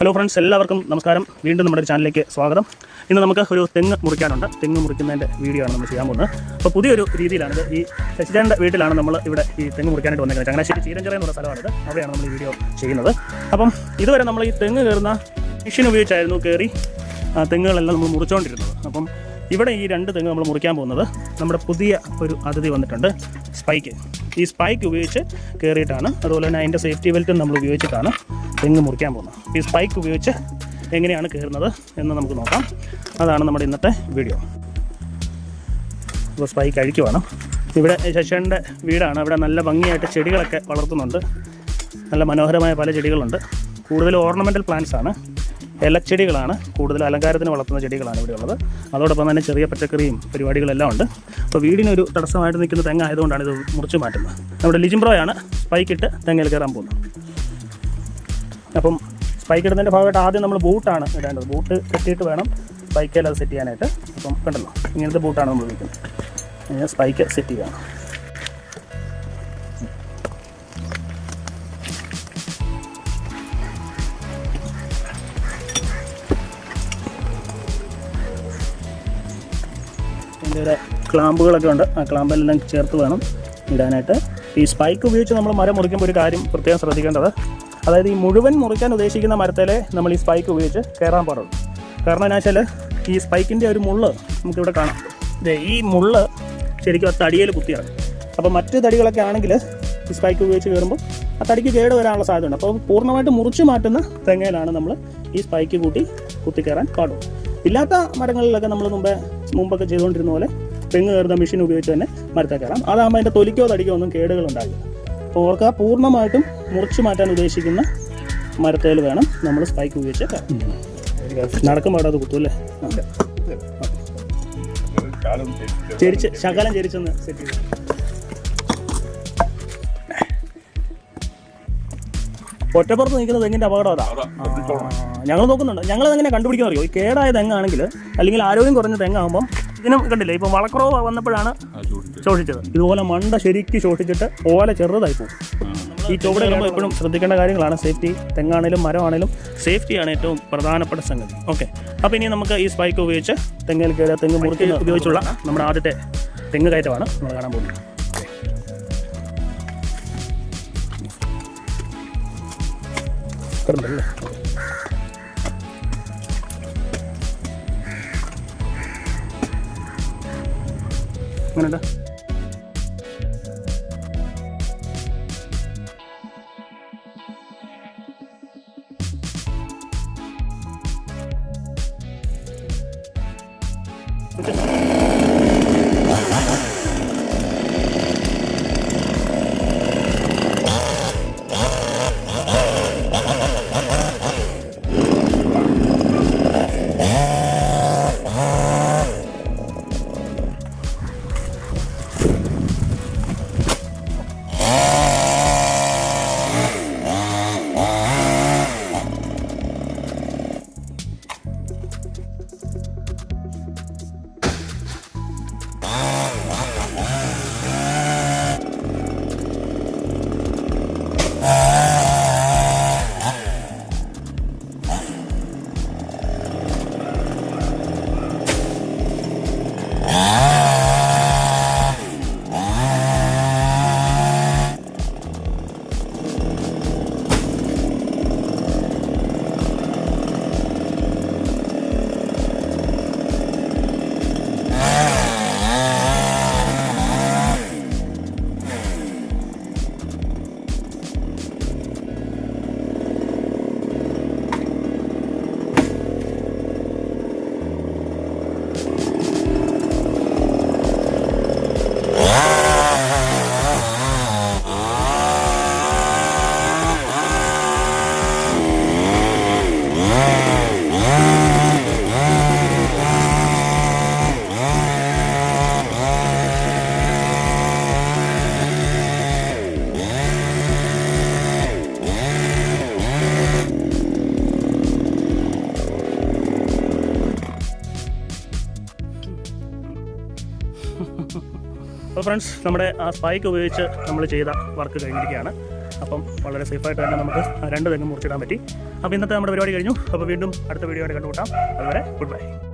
Hello friends എല്ലാവർക്കും നമസ്കാരം. വീണ്ടും നമ്മുടെ ചാനലിലേക്ക് സ്വാഗതം. ഇന്ന് നമുക്ക് ഒരു തെങ്ങ് മുറിക്കാനുണ്ട്. തെങ്ങ് മുറിക്കുന്നതിന്റെ വീഡിയോ ആണ് നമ്മൾ ചെയ്യാൻ പോകുന്നത്. അപ്പോൾ പുതിയൊരു രീതിയിലാണിത്. ഈ ശശിചാരന്റെ വീട്ടിലാണ് നമ്മൾ ഇവിടെ ഈ തെങ്ങ് മുറിക്കാനായിട്ട് വന്നിരിക്കുന്നത്. ചങ്ങനാശ്ശേരി ചീരഞ്ചിറ എന്നുള്ള സ്ഥലമാണിത്. അവിടെയാണ് നമ്മൾ ഈ വീഡിയോ ചെയ്യുന്നത്. അപ്പം ഇതുവരെ നമ്മൾ ഈ തെങ്ങ് കയറുന്ന മെഷീൻ ഉപയോഗിച്ചായിരുന്നു കയറി തെങ്ങുകളെല്ലാം നമ്മൾ മുറിച്ചുകൊണ്ടിരുന്നത് അപ്പം ഇവിടെ ഈ രണ്ട് തെങ്ങ് നമ്മൾ മുറിക്കാൻ പോകുന്നത് നമ്മുടെ പുതിയ ഒരു അതിഥി വന്നിട്ടുണ്ട് സ്പൈക്ക് ഈ സ്പൈക്ക് ഉപയോഗിച്ച് കയറിയിട്ടാണ്. അതുപോലെ തന്നെ അതിന്റെ സേഫ്റ്റി ബെൽറ്റും നമ്മൾ ഉപയോഗിച്ചിട്ടാണ്. തെങ്ങ് മുറിക്കാൻ പോകുന്നത്. ഈ സ്പൈക്ക് ഉപയോഗിച്ച് എങ്ങനെയാണ് കയറുന്നത് എന്ന് നമുക്ക് നോക്കാം. അതാണ് നമ്മുടെ ഇന്നത്തെ വീഡിയോ അപ്പോൾ സ്പൈക്ക് അഴിക്കുവാണ് ഇവിടെ ശശിയുടെ വീടാണ്. ഇവിടെ നല്ല ഭംഗിയായിട്ട് ചെടികളൊക്കെ വളർത്തുന്നുണ്ട്. നല്ല മനോഹരമായ പല ചെടികളുണ്ട്. കൂടുതൽ ഓർണമെന്റൽ പ്ലാന്റ്സ് ആണ്. ഇലച്ചെടികളാണ് കൂടുതൽ അലങ്കാരത്തിന് വളർത്തുന്ന ചെടികളാണ് ഇവിടെ ഉള്ളത്. അതോടൊപ്പം തന്നെ ചെറിയ പച്ചക്കറിയും പരിപാടികളെല്ലാം ഉണ്ട്. അപ്പോൾ വീടിനൊരു തടസ്സമായിട്ട് നിൽക്കുന്ന തെങ്ങ് ആയതുകൊണ്ടാണ് ഇത് മുറിച്ച് മാറ്റുന്നത്. നമ്മുടെ ലിജിംബ്രോയാണ് സ്പൈക്കിട്ട് തെങ്ങിൽ കയറാൻ പോകുന്നത്. അപ്പം സ്പൈക്ക് ഇടുന്നതിന്റെ ഭാഗമായിട്ട് ആദ്യം നമ്മൾ ബൂട്ടാണ് ഇടേണ്ടത്. ബൂട്ട് കെട്ടിയിട്ട് വേണം സ്പൈക്ക് അത് സെറ്റ് ചെയ്യാനായിട്ട്. അപ്പം കണ്ടല്ലോ ഇങ്ങനത്തെ ബൂട്ടാണ് നമ്മൾ ഉപയോഗിക്കുന്നത്. സ്പൈക്ക് സെറ്റ് ചെയ്യണം ഇതിന്റെ ക്ലാമ്പുകളൊക്കെ ഉണ്ട്. ആ ക്ലാമ്പെല്ലാം ചേർത്ത് വേണം ഇടാനായിട്ട്. ഈ സ്പൈക്ക് ഉപയോഗിച്ച് നമ്മൾ മരം മുറിക്കുമ്പോൾ ഒരു കാര്യം പ്രത്യേകം ശ്രദ്ധിക്കേണ്ടത് അതായത് ഈ മുഴുവൻ മുറിക്കാൻ ഉദ്ദേശിക്കുന്ന മരത്തിലെ നമ്മൾ ഈ സ്പൈക്ക് ഉപയോഗിച്ച് കയറാൻ പാടുള്ളൂ. കാരണം എന്നാ വെച്ചാൽ ഈ സ്പൈക്കിന്റെ ഒരു മുള്ള് നമുക്കിവിടെ കാണാം. ദേ ഈ മുള്ള് ശരിക്കും ആ തടിയിൽ കുത്തിയാണ്. അപ്പോൾ മറ്റ് തടികളൊക്കെ ആണെങ്കിൽ ഈ സ്പൈക്ക് ഉപയോഗിച്ച് കയറുമ്പോൾ ആ തടിക്ക് കേട് വരാനുള്ള സാധ്യതയുണ്ട്. അപ്പോൾ പൂർണമായിട്ട് മുറിച്ച് മാറ്റുന്ന തെങ്ങയിലാണ് നമ്മൾ ഈ സ്പൈക്ക് കൂട്ടി കുത്തി കയറാൻ പാടും. ഇല്ലാത്ത മരങ്ങളിലൊക്കെ നമ്മൾ മുമ്പേ മുമ്പൊക്കെ ചെയ്തുകൊണ്ടിരുന്ന പോലെ തെങ്ങ് കയറുന്ന മെഷീൻ ഉപയോഗിച്ച് തന്നെ മരത്തെ കയറാം. അതാകുമ്പോൾ അതിന്റെ തൊലിക്കോ തടിക്കോ ഒന്നും കേടുകൾ ഉണ്ടാകില്ല ആ പൂർണമായിട്ടും മുറിച്ചു മാറ്റാൻ ഉദ്ദേശിക്കുന്ന മരത്തേൽ വേണം നമ്മൾ സ്പൈക്ക് ഉപയോഗിച്ച് നടക്കും നടക്കുമ്പോൾ അവിടെ അത് കുത്തുമല്ലേ ചെരിച്ച് ശകലം ചെരിച്ചൊന്ന് സെറ്റ് ചെയ്തു. ഒറ്റപ്പുറത്ത് നിൽക്കുന്ന തെങ്ങിന്റെ അപകടം അതാ. ഞങ്ങൾ നോക്കുന്നുണ്ട്. ഞങ്ങൾ എങ്ങനെ കണ്ടുപിടിക്കാൻ അറിയോ? ഈ കേടായ തെങ്ങാണെങ്കിൽ അല്ലെങ്കിൽ ആരോഗ്യം കുറഞ്ഞ തെങ്ങാകുമ്പം ഇതിനും കണ്ടില്ലേ? ഇപ്പം വളക്കുറവ് വന്നപ്പോഴാണ് ശോഷിച്ചത്. ഇതുപോലെ മണ്ട ശരിക്ക് ശോഷിച്ചിട്ട് ഓല ചെറുതായി പോകും. ഈ ചുവടെ നമ്മൾ എപ്പോഴും ശ്രദ്ധിക്കേണ്ട കാര്യങ്ങളാണ് സേഫ്റ്റി തെങ്ങാണേലും മരമാണേലും സേഫ്റ്റിയാണ് ഏറ്റവും പ്രധാനപ്പെട്ട സംഗതി. ഓക്കെ അപ്പോൾ ഇനി നമുക്ക് ഈ സ്പൈക്ക് ഉപയോഗിച്ച് തെങ്ങിൽ കയറിയ തെങ്ങ് മുറുക്കി ഉപയോഗിച്ചുള്ള നമ്മുടെ ആദ്യത്തെ തെങ്ങ് കയറ്റമാണ് നമ്മൾ കാണാൻ പോകുന്നത്. കിടന്നല്ലേ Canada. അപ്പോൾ ഫ്രണ്ട്സ് നമ്മുടെ ആ സ്പൈക്ക് ഉപയോഗിച്ച് നമ്മൾ ചെയ്ത വർക്ക് കഴിഞ്ഞിരിക്കുകയാണ്. അപ്പം വളരെ സേഫായിട്ട് തന്നെ നമുക്ക് രണ്ട് തെങ്ങ് മുറിച്ചിടാൻ പറ്റി. അപ്പോൾ ഇന്നത്തെ നമ്മുടെ പരിപാടി കഴിഞ്ഞു. അപ്പോൾ വീണ്ടും അടുത്ത വീഡിയോ ആയിട്ട് കണ്ടുമുട്ടാം. അതുവരെ ഗുഡ് ബൈ